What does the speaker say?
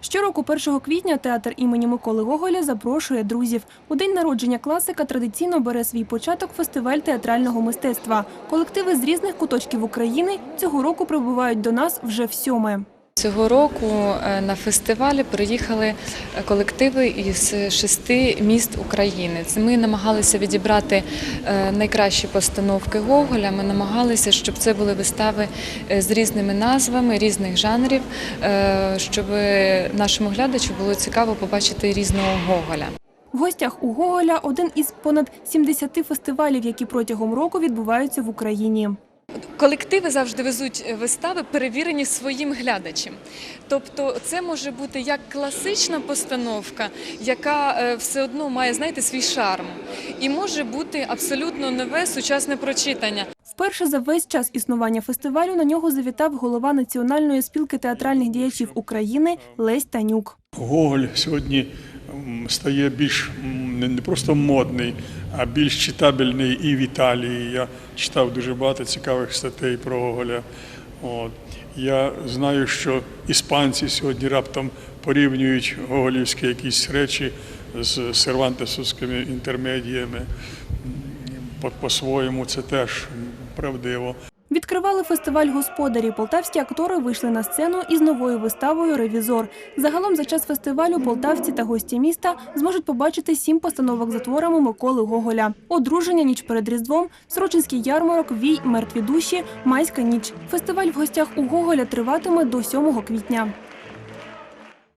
Щороку 1 квітня театр імені Миколи Гоголя запрошує друзів. У день народження класика традиційно бере свій початок фестиваль театрального мистецтва. Колективи з різних куточків України цього року прибувають до нас вже в сьоме. Цього року е, на фестивалі приїхали е, колективи із шести міст України. Ми намагалися відібрати е, найкращі постановки Гоголя. Ми намагалися, щоб це були вистави з різними назвами, різних жанрів, щоб нашому глядачу було цікаво побачити різного Гоголя. В гостях у Гоголя один із понад 70 фестивалів, які протягом року відбуваються в Україні. Колективи завжди везуть е, вистави, перевірені своїм глядачем. Тобто, це може бути як класична постановка, яка е, все одно має знаєте, свій шарм, і може бути абсолютно нове сучасне прочитання. Вперше за весь час існування фестивалю на нього завітав голова Національної спілки театральних діячів України Лесь Танюк. Гоголь сьогодні стає більш не- просто модний, а більш читабельний і в Італії. Я читав дуже багато цікавих статей про Гоголя. От. Я знаю, що іспанці сьогодні раптом порівнюють гоголівські якісь речі з сервантесовськими інтермедіями. По-своєму це теж правдиво. Відкривали фестиваль господарі. Полтавські актори вийшли на сцену із новою виставою Ревізор. Загалом за час фестивалю полтавці та гості міста зможуть побачити сім постановок за творами Миколи Гоголя: Одруження, ніч перед Різдвом, Срочинський ярмарок, Вій, мертві душі, Майська ніч. Фестиваль в гостях у Гоголя триватиме до 7 квітня.